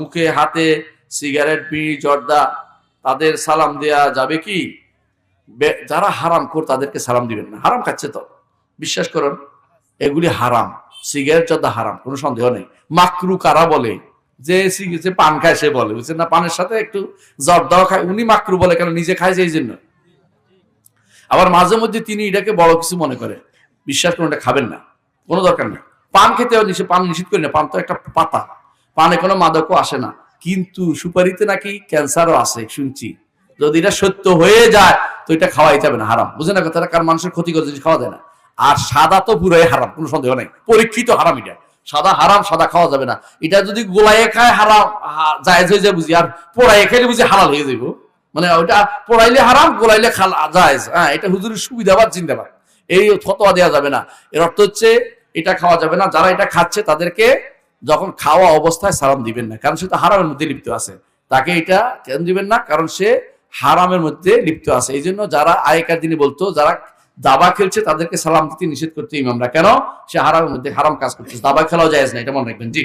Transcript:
মুখে হাতে সিগারেট, বিড়ি, জর্দা তাদের সালাম দেয়া যাবে কি? যারা হারাম কর তাদেরকে সালাম দিবেন না। হারাম খাচ্ছে তো। বিশ্বাস করুন, এগুলি হারাম। সিগারেট, জর্দা হারাম, কোনো সন্দেহ নেই। মাকরু কারা বলে? যে যে পান খায় সে বলে। বুঝছেন না? পানের সাথে একটু জর্দাও খায়, উনি মাকরু বলে কেন? নিজে খায় এই জন্য। আবার মাঝে মধ্যে তিনি এটাকে বড় কিছু মনে করে। বিশ্বাস করুন, এটা খাবেন না। কোনো দরকার নেই। পান খেতেও নিষেধ পান নিষেধ করি না। পান তো একটা পাতা। পানে কোনো মাদকও আসে না। কিন্তু সুপারিতে নাকি ক্যান্সারও আছে শুনছি। যদি এটা সত্য হয়ে যায়, তো এটা খাওয়াই যাবে না, হারাম। বুঝে না কথাটা? কারণ মানুষের ক্ষতি করে জিনিস খাওয়া যায় না। আর সাদা তো পুরোই হারাম, কোনো সন্দেহ নেই। পরীক্ষিত হারাম এটা। সাদা হারাম, সাদা খাওয়া যাবে না। এটা যদি গোলাইয়ে খায় হারাম জায়েজ হয়ে যায় বুঝি। আর পোড়াইয়ে খাইলে বুঝি হালাল হয়ে যাইব। মানে ওইটা পোড়াইলে হারাম, গোলাইলে খাল জায়েজ। হ্যাঁ এটা হুজুরের সুবিধাবাদ চিন্তাবাদ এই ফতোয়া দেওয়া যাবে না। এর অর্থ হচ্ছে, এটা খাওয়া যাবে না। যারা এটা খাচ্ছে, তাদেরকে যখন খাওয়া অবস্থায় সালাম দিবেন না, কারণ সে তো হারামের মধ্যে লিপ্ত আছে। তাকে এটা কেন দিবেন না? কারণ সে হারামের মধ্যে লিপ্ত আছে। এই জন্য যারা আগেকার দিনে বলতো, যারা দাবা খেলছে, তাদেরকে সালাম দিতে নিষেধ করতে ইমামরা। কেন? সে হারামের মধ্যে হারাম কাজ করতেছে। দাবা খেলাও যায় না, এটা মনে রাখবেন, জি।